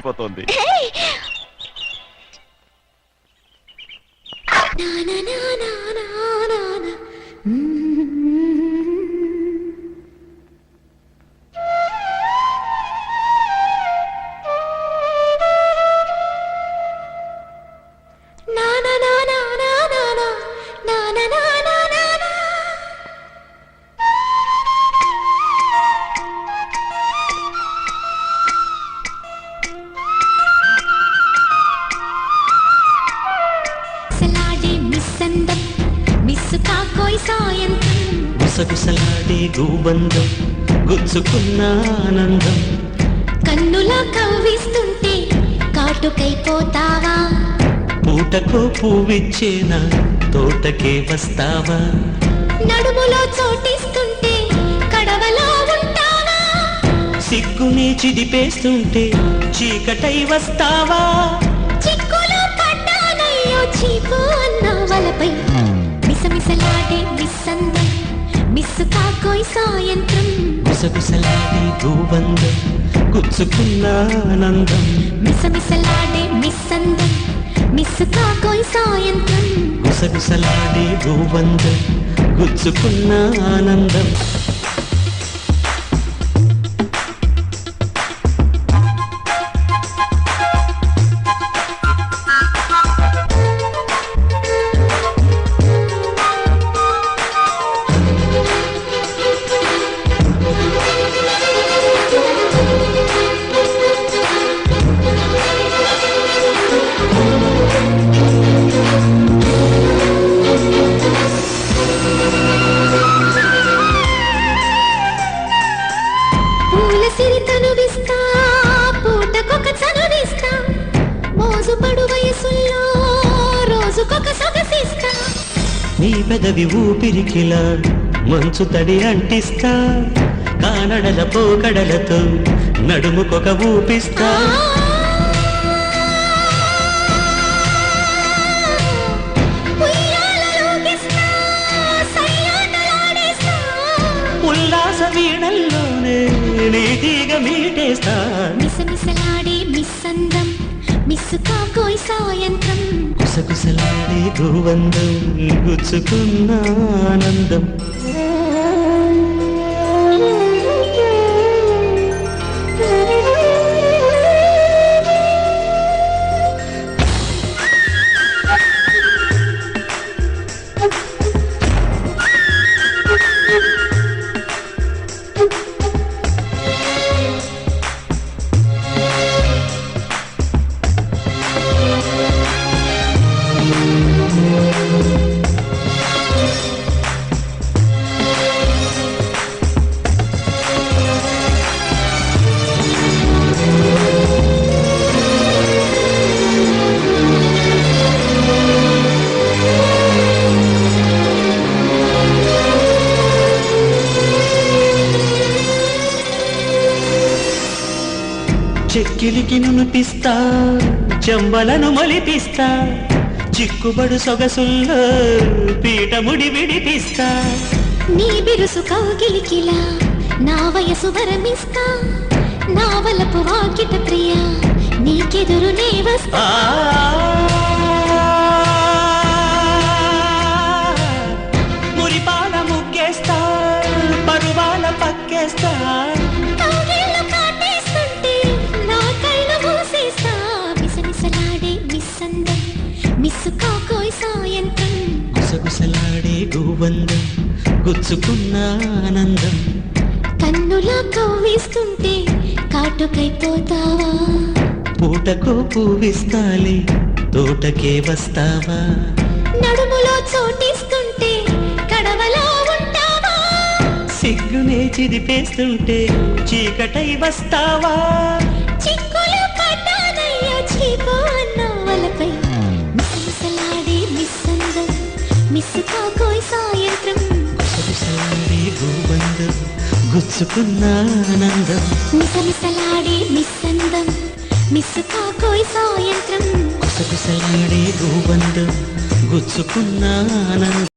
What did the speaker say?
అయిపోతుంది సలాడే గుసగుసలాడే గోబంధం గుచ్చుకున్న ఆనందం. కన్నులా కవ్విస్తుంటే కాటుకైపోతావా? పూటకో పువ్విచ్చేనా తోటకే వస్తావా? నడుములో చోటిస్తుంటే కడవలో ఉంటావా? సిగ్గునే చిదిపేస్తుంటే చీకటై వస్తావా? చిక్కులో పడ్డానయ్యో అన్న వలపై. మిసమిసలాడే మిస్ అందం మిస్ కాకోయ్ సాయంత్రం గుసగుసలాడే గోబంధం గుచ్చుకున్న ఆనందం. మిసమిసలాడే మిస్ అందం మిస్ కాకోయ్ సాయంత్రం గుసగుసలాడే గోబంధం గుచ్చుకున్న ఆనందం. నీ పెదవి ఊపిరికిలా మంచు తడి అంటిస్తా. కానడల పోకడలతో నడుముకొక ఊపిస్తా. ఉల్లాస వీణల్లోనే నీ తీగ మీటేస్తా. మిసమిసలాడే మిస్ అందం మిస్ కాకోయ్ సాయంత్రం. కుసకుసలాడే గోవందం గుచ్చుకున్న ఆనందం చెక్కిలికి నునిపిస్తా చెంబలను మలిపిస్తా. చిక్కుబడు సొగసుల్లో పీటముడి విడిపిస్తా. నీ బిరుసు కౌగిలికిలా నా వయసు వరమిస్తా. నా వలపు వాకిట ప్రియ నీకెదురు నే వస్తా గుసగుసలాడే గోవందం గుచ్చుకున్న ఆనందం. కన్నులా కవ్విస్తుంటే కాటుకైపోతావా? పూటకో పువ్విస్తాలి తోటకే వస్తావా? నడుములో చోటిస్తుంటే కడవలో ఉంటావా? సిగ్గునే చిదిపేస్తుంటే చీకటై వస్తావా? సాయంత్రం. గుసగుసలాడే గోబందం గుచ్చుకున్న ఆనందం మిసమిసలాడే మిస్ అందం మిస్ కాకోయ్ సాయంత్రం. గుసగుసలాడే గోబందం గుచ్చుకున్న ఆనందం